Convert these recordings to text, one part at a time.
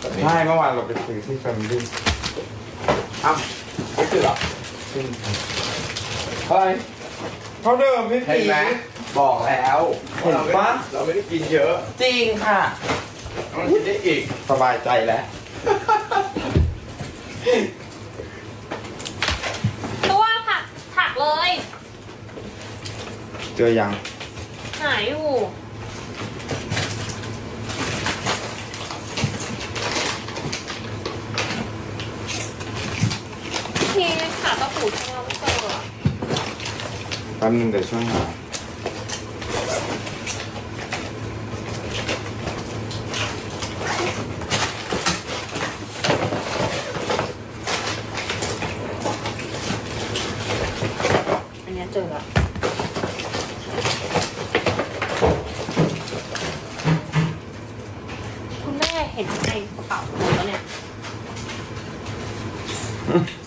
แบบนี้ใช่เมื่อวานเราไปซื้อที่แฟมิลี่อ้าวไม่คือเหรอซึ่งเฮ้ยเขาเดิมพี่เห็นปีไหมบอกแล้วเห็นปะเราไม่ได้กินเยอะจริงค่ะมันกินได้อีกสบายใจแล้ว ตัวผักผักเลย เจอยัง หายอยู่ พี่ขาตะปูทำไมไม่เจออะแป๊บนึงเดี๋ยวช่วยหาอันเนี้ยเจอละคุณแม่เห็นในกระเป๋าหนูแล้วเนี่ยโอ้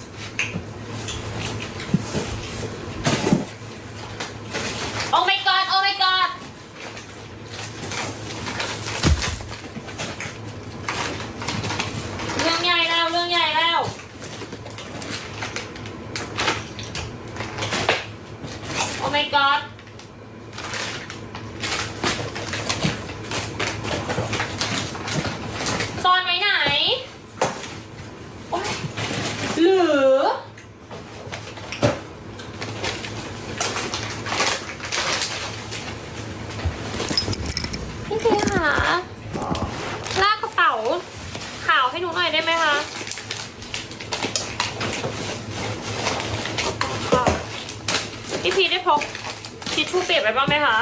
god กทิชชู่เปียกไปบ้างไหมคะ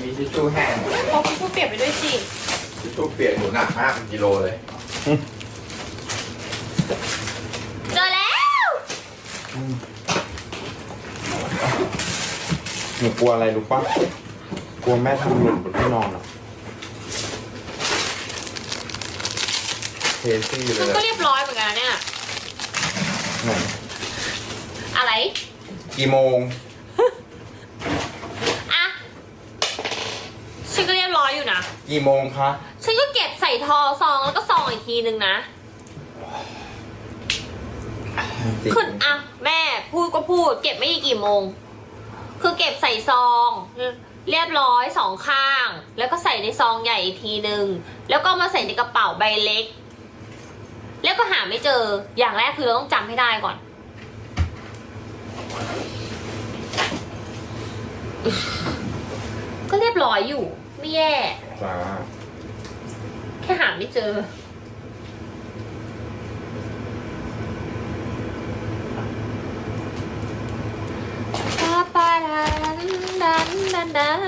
มีทิชชู่แห้งพกทิชชู่เปียกไปด้วยสิทิชชู่เปียกหนูหนักมากเป็นกิโลเลยเจอแล้ว หนูกลัวอะไรรู้ปะกลัวแม่ทำหล่นบนที่นอนอะเทซี่เลมันยก็อะเรียบร้อยเหมือนกันนะเนี่ย ไหนอะไร กี่โมง อะ ฉันก็เรียบร้อยอยู่นะ กี่โมงคะ ฉันก็เก็บใส่ทอซองแล้วก็ซองอีกทีนึงนะจริงคืออะแม่พูดก็พูด เก็บไม่กี่โมง คือเก็บใส่ซอง เรียบร้อยสองข้าง แล้วก็ใส่ในซองใหญ่อีกทีนึง แล้วก็มาใส่ในกระเป๋าใบเล็ก แล้วก็หาไม่เจออย่างแรกคือเราต้องจำให้ได้ก่อนก็เรียบร้อยอยู่ ไม่แย่ จ้าแค่หาไม่เจอปาปาดันดันดันดัน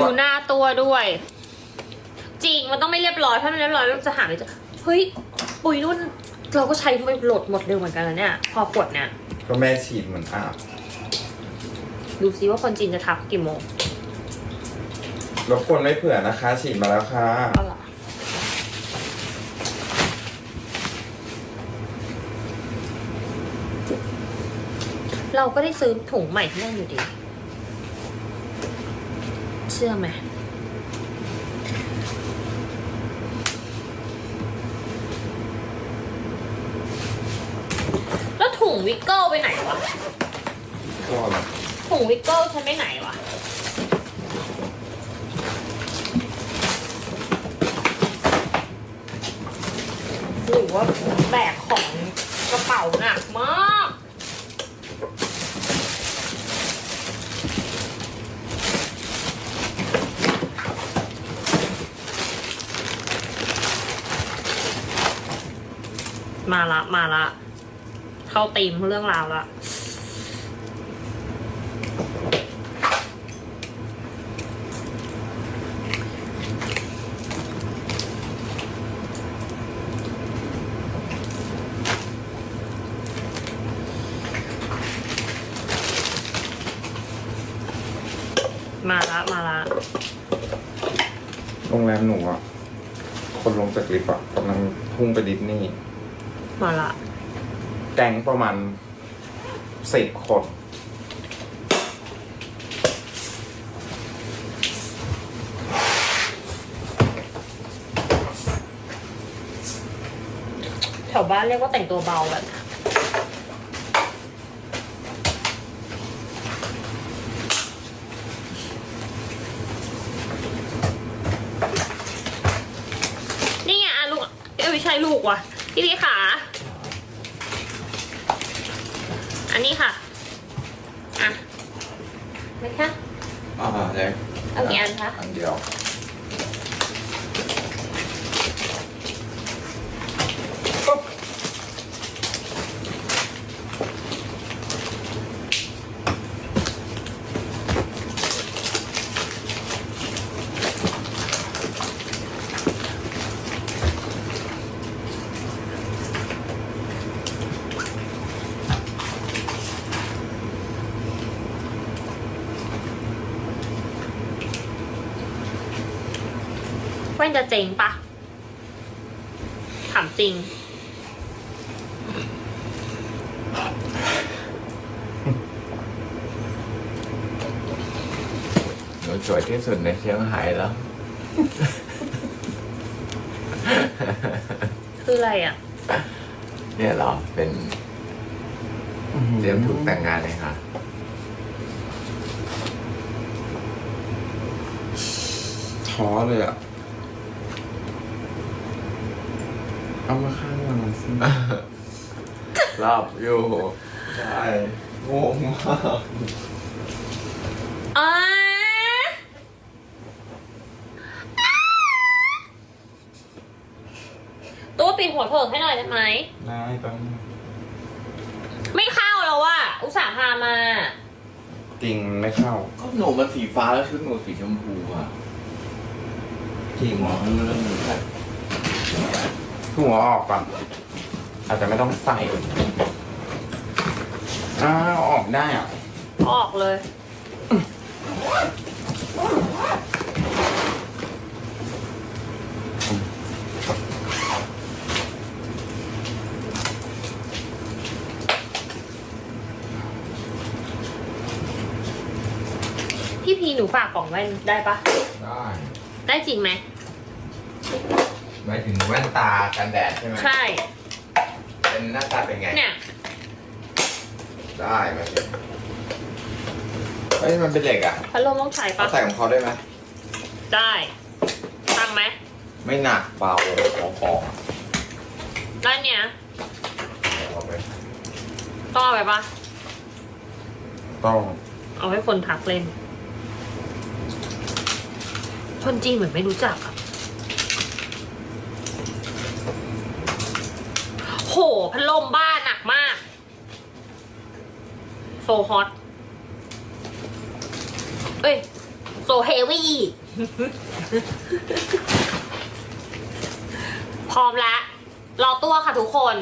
ดูหน้าตัวด้วย จริงมันต้องไม่เรียบร้อย ถ้าไม่เรียบร้อยเราจะหาไม่เจอเฮ้ย ปุ๋ยนุ่น เราก็ใช้ไปโหลดหมดเร็วเหมือนกันแล้วเนี่ย พอกดเนี่ย ก็แม่ฉีดเหมือนอาบ ดูซิว่าคนจีนจะทักกี่โมง รบกวนไม่เผื่อนะคะ ฉีดมาแล้วค่ะ เอาเหรอเราก็ได้ซื้อถุงใหม่ที่นั่นอยู่ดี เชื่อไหม แล้วถุงวิกเกิลไปไหนวะ ก็อะไรถุงวิกเกิลฉันไปไหนวะ หรือว่าแบกของกระเป๋าหนักมาก มาละ มาละ เข้าตีมเรื่องราวละ มาละโรงแรมหนูอะ คนลงจากลิฟต์อะกำลังพุ่งไปดิสนีย์มาละแก๊งประมาณสิบคนแถวบ้านเรียกว่าแต่งตัวเบาแบบ ใช่ลูกว่ะ พี่พี่ขาอันนี้ค่ะ อะไหมคะอ่าเด็กเอากี่อันคะ อันเดียว แว่นจะเจ๋งปะถามจริง หนูสวยที่สุดในเชียงไฮ้แล้ว คืออะไรอะ เนี่ยเหรอเป็นเตรียมถูกแต่งงานเลยค่ะ ท้อเลยอะ เอามาข้างหลังสิรอบอยู่ใช่งงมากอ่าตัวปิดหัวเถิกให้หน่อยได้ไหมได้แป๊บนึงไม่เข้าแล้วอะอุตส่าห์พามา จริงมันไม่เข้าก็หนูมันสีฟ้าแล้วชุดหนูสีชมพูอะจริงเหรอไม่รู้เรื่องนี้ค่ะ หัวออกก่อน อาจจะไม่ต้องใส่อ้าวออกได้อะ ออกเลย พี่พีหนูฝากกล่องแว่นได้ปะได้ ได้จริงไหมห มายถึงแว่นตากันแดดใช่ไหมใช่ เป็นหน้าตาเป็นไง เนี่ย ได้มาสิเฮ้ยมันเป็นเหล็กอะพัดลมต้องใช้เขาปะใส่ของเขาได้ไหมได้ตั้งไหมไม่หนักเบาของของได้เนี่ย เอาไปต้องเอาไปปะต้องเอาให้คนทักเล่น คนจีนเหมือนไม่รู้จักอะโห พัดลมบ้านหนักมาก โซฮอต เอ้ย โซเฮวี่ พร้อมแล้วรอตัวค่ะทุกคน